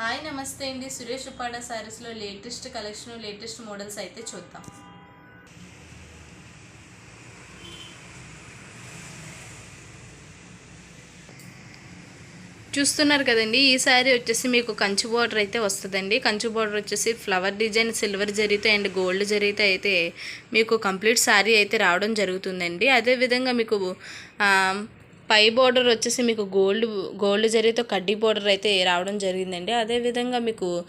Hi నమస్తే అండి. సురేష్ ఉప్పాడ శారీస్లో లేటెస్ట్ కలెక్షన్ లేటెస్ట్ మోడల్స్ అయితే చూద్దాం. చూస్తున్నారు కదండి ఈ శారీ వచ్చేసి మీకు కంచు బార్డర్ అయితే వస్తుందండి. కంచు బార్డర్ వచ్చేసి ఫ్లవర్ డిజైన్ సిల్వర్ జరీతో అండ్ గోల్డ్ జరీతో అయితే మీకు కంప్లీట్ శారీ అయితే రావడం జరుగుతుందండి. అదేవిధంగా మీకు పై బోర్డర్ వచ్చేసి మీకు గోల్డ్ గోల్డ్ జరీతో కడ్డీ బోర్డర్ అయితే రావడం జరిగిందండి. అదేవిధంగా మీకు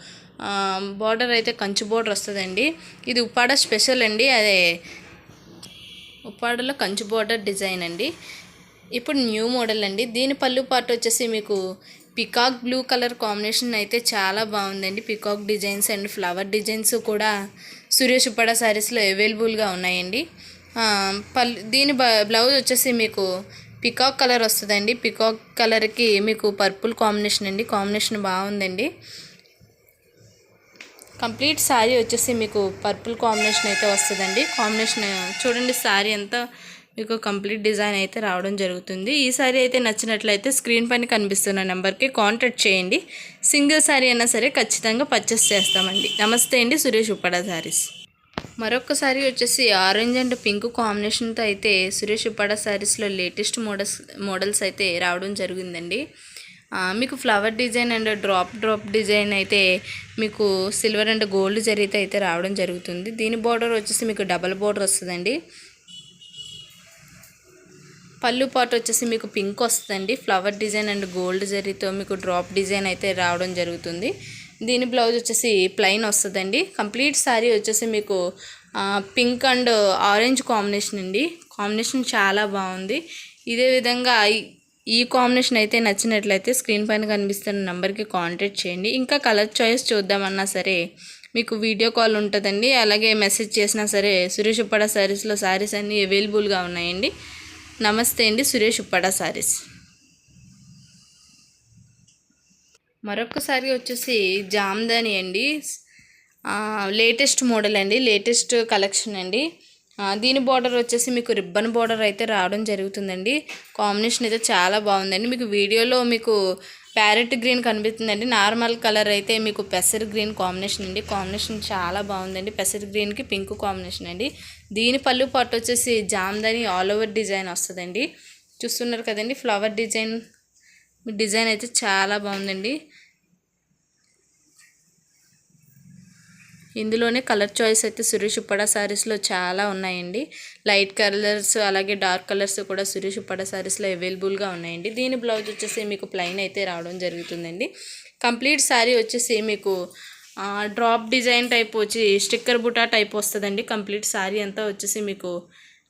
బోర్డర్ అయితే కంచు బోర్డర్ వస్తుందండి. ఇది ఉప్పాడ స్పెషల్ అండి. అదే ఉప్పాడలో కంచు బోర్డర్ డిజైన్ అండి. ఇప్పుడు న్యూ మోడల్ అండి. దీని పళ్ళు పార్ట్ వచ్చేసి మీకు పికాక్ బ్లూ కలర్ కాంబినేషన్ అయితే చాలా బాగుందండి. Peacock designs and flower designs కూడా సురేష్ ఉప్పాడ శారీస్లో అవైలబుల్గా ఉన్నాయండి. పల్ దీని బ- బ్లౌజ్ వచ్చేసి మీకు పికాక్ కలర్ వస్తుందండి. పికాక్ కలర్కి మీకు పర్పుల్ కాంబినేషన్ అండి. కాంబినేషన్ బాగుందండి. కంప్లీట్ శారీ వచ్చేసి మీకు పర్పుల్ కాంబినేషన్ అయితే వస్తుందండి. కాంబినేషన్ చూడండి శారీ అంతా మీకు కంప్లీట్ డిజైన్ అయితే రావడం జరుగుతుంది. ఈ శారీ అయితే నచ్చినట్లయితే స్క్రీన్ పైన కనిపిస్తున్న నెంబర్కి కాంటాక్ట్ చేయండి. సింగిల్ శారీ అయినా సరే ఖచ్చితంగా పర్చేస్ చేస్తామండి. నమస్తే అండి. సురేష్ ఉప్పడ శారీస్. మరొకసారి వచ్చేసి ఆరెంజ్ అండ్ పింక్ కాంబినేషన్తో అయితే సురేష్ ఉప్పాడ శారీస్లో లేటెస్ట్ మోడల్స్ మోడల్స్ అయితే రావడం జరిగిందండి. మీకు flower design and drop drop design అయితే మీకు సిల్వర్ అండ్ గోల్డ్ జరీతో అయితే రావడం జరుగుతుంది. దీని బార్డర్ వచ్చేసి మీకు డబల్ బార్డర్ వస్తుందండి. పళ్ళు పాటు వచ్చేసి మీకు పింక్ వస్తుందండి. ఫ్లవర్ డిజైన్ అండ్ గోల్డ్ జరీతో మీకు డ్రాప్ డిజైన్ అయితే రావడం జరుగుతుంది. దీని బ్లౌజ్ వచ్చేసి ప్లెయిన్ వస్తుందండి. కంప్లీట్ శారీ వచ్చేసి మీకు పింక్ అండ్ ఆరెంజ్ కాంబినేషన్ అండి. కాంబినేషన్ చాలా బాగుంది. ఇదే విధంగా ఈ- కాంబినేషన్ అయితే నచ్చినట్లయితే స్క్రీన్ పైన కనిపిస్తున్న నెంబర్కి కాంటాక్ట్ చేయండి. ఇంకా కలర్ చాయిస్ చూద్దామన్నా సరే మీకు వీడియో కాల్ ఉంటుందండి. అలాగే మెసేజ్ చేసినా సరే సురేష్ ఉప్పడ శారీస్లో శారీస్ అన్నీ అవైలబుల్గా ఉన్నాయండి. నమస్తే అండి సురేష్ ఉప్పడ శారీస్ మరొకసారి వచ్చేసి జామ్దాని అండి. లేటెస్ట్ మోడల్ అండి. లేటెస్ట్ కలెక్షన్ అండి. దీని బార్డర్ వచ్చేసి మీకు రిబ్బన్ బార్డర్ అయితే రావడం జరుగుతుందండి. కాంబినేషన్ అయితే చాలా బాగుందండి. మీకు వీడియోలో మీకు ప్యారెట్ గ్రీన్ కనిపిస్తుందండి. నార్మల్ కలర్ అయితే మీకు పెసర్ గ్రీన్ కాంబినేషన్ అండి. కాంబినేషన్ చాలా బాగుందండి. పెసర్ గ్రీన్కి పింక్ కాంబినేషన్ అండి. దీని పళ్ళు పాటు వచ్చేసి జామ్దాని ఆల్ ఓవర్ డిజైన్ వస్తుందండి. చూస్తున్నారు కదండి ఫ్లవర్ డిజైన్ డిజైన్ అయితే చాలా బాగుందండి. ఇందులోనే కలర్ చాయిస్ అయితే సురేష్ ఉప్పడ శారీస్లో చాలా ఉన్నాయండి. లైట్ కలర్స్ అలాగే డార్క్ కలర్స్ కూడా సురేష్ ఉప్పడ శారీస్లో అవైలబుల్గా ఉన్నాయండి. దీని బ్లౌజ్ వచ్చేసి మీకు ప్లెయిన్ అయితే రావడం జరుగుతుందండి. కంప్లీట్ శారీ వచ్చేసి మీకు డ్రాప్ డిజైన్ టైప్ వచ్చి స్టిక్కర్ బుటా టైప్ వస్తుందండి. కంప్లీట్ శారీ అంతా వచ్చేసి మీకు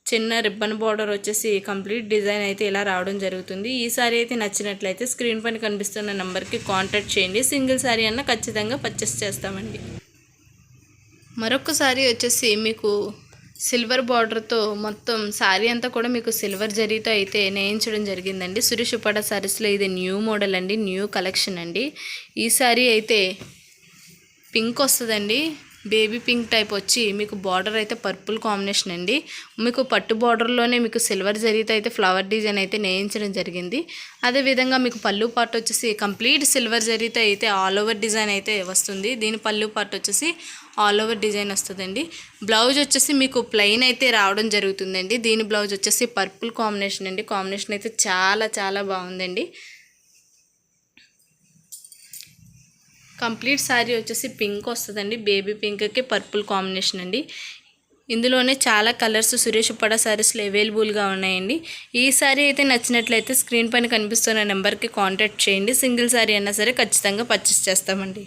చిన్న రిబ్బన్ బార్డర్ వచ్చేసి కంప్లీట్ డిజైన్ అయితే ఇలా రావడం జరుగుతుంది. ఈ సారీ అయితే నచ్చినట్లయితే స్క్రీన్ పైన కనిపిస్తున్న నెంబర్కి కాంటాక్ట్ చేయండి. సింగిల్ సారీ అన్న ఖచ్చితంగా పర్చేస్ చేస్తామండి. మరొక సారీ వచ్చేసి మీకు సిల్వర్ బార్డర్తో మొత్తం శారీ అంతా కూడా మీకు సిల్వర్ జరీతో అయితే నేయించడం జరిగిందండి. సురేష్ శారీస్లో ఇది న్యూ మోడల్ అండి. న్యూ కలెక్షన్ అండి. ఈ శారీ అయితే పింక్ వస్తుందండి. బేబీ పింక్ టైప్ వచ్చి మీకు బార్డర్ అయితే పర్పుల్ కాంబినేషన్ అండి. మీకు పట్టు బార్డర్లోనే మీకు సిల్వర్ జరిగితే అయితే ఫ్లవర్ డిజైన్ అయితే నేయించడం జరిగింది. అదేవిధంగా మీకు పళ్ళు పార్ట్ వచ్చేసి కంప్లీట్ సిల్వర్ జరిగితే అయితే ఆల్ ఓవర్ డిజైన్ అయితే వస్తుంది. దీని పళ్ళు పార్ట్ వచ్చేసి ఆల్ ఓవర్ డిజైన్ వస్తుందండి. బ్లౌజ్ వచ్చేసి మీకు ప్లెయిన్ అయితే రావడం జరుగుతుందండి. దీని బ్లౌజ్ వచ్చేసి పర్పుల్ కాంబినేషన్ అండి. కాంబినేషన్ అయితే చాలా చాలా బాగుందండి. కంప్లీట్ శారీ వచ్చేసి పింక్ వస్తుందండి. బేబీ పింక్కి పర్పుల్ కాంబినేషన్ అండి. ఇందులోనే చాలా కలర్స్ సురేష్ ఉప్పడ శారీస్లో అవైలబుల్గా ఉన్నాయండి. ఈ శారీ అయితే నచ్చినట్లయితే స్క్రీన్ పైన కనిపిస్తున్న నెంబర్కి కాంటాక్ట్ చేయండి. సింగిల్ శారీ అయినా సరే ఖచ్చితంగా పర్చేస్ చేస్తామండి.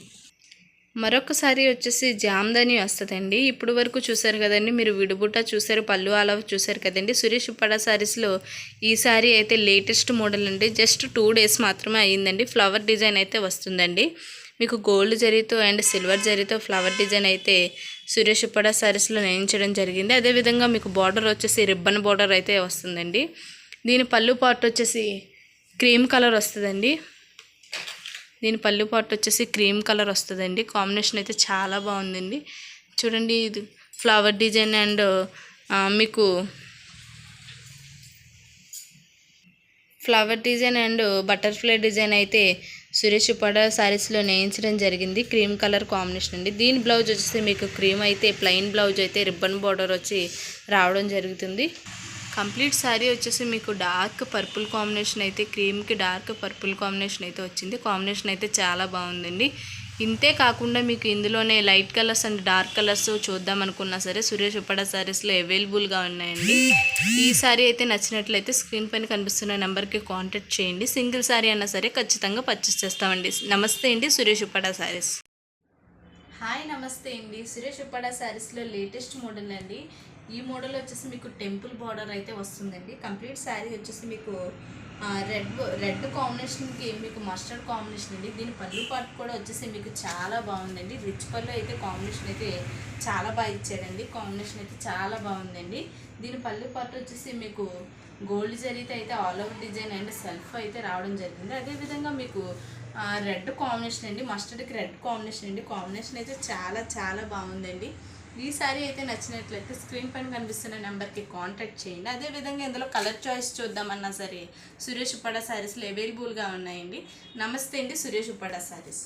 మరొక శారీ వచ్చేసి జామ్దాని వస్తుందండి. ఇప్పుడు వరకు చూసారు కదండి. మీరు విడుబుట్ట చూసారు పళ్ళు అలా చూసారు కదండి. సురేష్ ఉప్పడ శారీస్లో ఈ శారీ అయితే లేటెస్ట్ మోడల్ అండి. జస్ట్ టూ డేస్ మాత్రమే అయ్యిందండి. ఫ్లవర్ డిజైన్ అయితే వస్తుందండి. మీకు గోల్డ్ జరీతో అండ్ సిల్వర్ జరీతో ఫ్లవర్ డిజైన్ అయితే సురేష్ ఉప్పడ శారీస్లో నేయించడం జరిగింది. అదేవిధంగా మీకు బార్డర్ వచ్చేసి రిబ్బన్ బార్డర్ అయితే వస్తుందండి. దీని పళ్ళు పార్ట్ వచ్చేసి క్రీమ్ కలర్ వస్తుందండి. దీని పళ్ళు పాటు వచ్చేసి క్రీమ్ కలర్ వస్తుందండి. కాంబినేషన్ అయితే చాలా బాగుందండి. చూడండి ఇది ఫ్లవర్ డిజైన్ అండ్ మీకు flower design and butterfly design అయితే సురేష్ పడ శారీస్లో నేయించడం జరిగింది. క్రీమ్ కలర్ కాంబినేషన్ అండి. దీని బ్లౌజ్ వచ్చేసి మీకు క్రీమ్ అయితే ప్లెయిన్ బ్లౌజ్ అయితే రిబ్బన్ బార్డర్ వచ్చి రావడం జరుగుతుంది. కంప్లీట్ శారీ వచ్చేసి మీకు డార్క్ పర్పుల్ కాంబినేషన్ అయితే క్రీమ్కి డార్క్ పర్పుల్ కాంబినేషన్ అయితే వచ్చింది. కాంబినేషన్ అయితే చాలా బాగుందండి. ఇంతే కాకుండా మీకు ఇందులోనే light colours and dark colours చూద్దాం అనుకున్నా సరే సురేష్ ఉప్పడ శారీస్లో అవైలబుల్గా ఉన్నాయండి. ఈ సారీ అయితే నచ్చినట్లయితే స్క్రీన్ పైన కనిపిస్తున్న నెంబర్కి కాంటాక్ట్ చేయండి. సింగిల్ శారీ అన్నా సరే ఖచ్చితంగా పర్చేస్ చేస్తామండి. నమస్తే అండి సురేష్ ఉప్పడ శారీస్ హాయ్ నమస్తే అండి. సురేష్ ఉప్పాడ శారీస్లో లేటెస్ట్ మోడల్ అండి. ఈ మోడల్ వచ్చేసి మీకు టెంపుల్ బార్డర్ అయితే వస్తుందండి. కంప్లీట్ శారీ వచ్చేసి మీకు రెడ్ రెడ్ కాంబినేషన్కి మీకు మస్టర్డ్ కాంబినేషన్ అండి. దీని పళ్ళు పాటు కూడా వచ్చేసి మీకు చాలా బాగుందండి. రిచ్ పళ్ళు అయితే కాంబినేషన్ అయితే చాలా బాగా ఇచ్చాడండి కాంబినేషన్ అయితే చాలా బాగుందండి. దీని పళ్ళు పాటు వచ్చేసి మీకు గోల్డ్ జరిగితే అయితే all over design and self అయితే రావడం జరిగింది. అదేవిధంగా మీకు రెడ్ కాంబినేషన్ అండి. మస్టర్డ్కి రెడ్ కాంబినేషన్ అండి. కాంబినేషన్ అయితే చాలా చాలా బాగుందండి. ఈ సారీ అయితే నచ్చినట్లయితే స్క్రీన్ పైన కనిపిస్తున్న నెంబర్కి కాంటాక్ట్ చేయండి. అదేవిధంగా ఇందులో కలర్ చాయిస్ చూద్దామన్నా సరే సురేష్ ఉప్పాడ శారీస్లో అవైలబుల్గా ఉన్నాయండి. నమస్తే అండి సురేష్ ఉప్పాడ శారీస్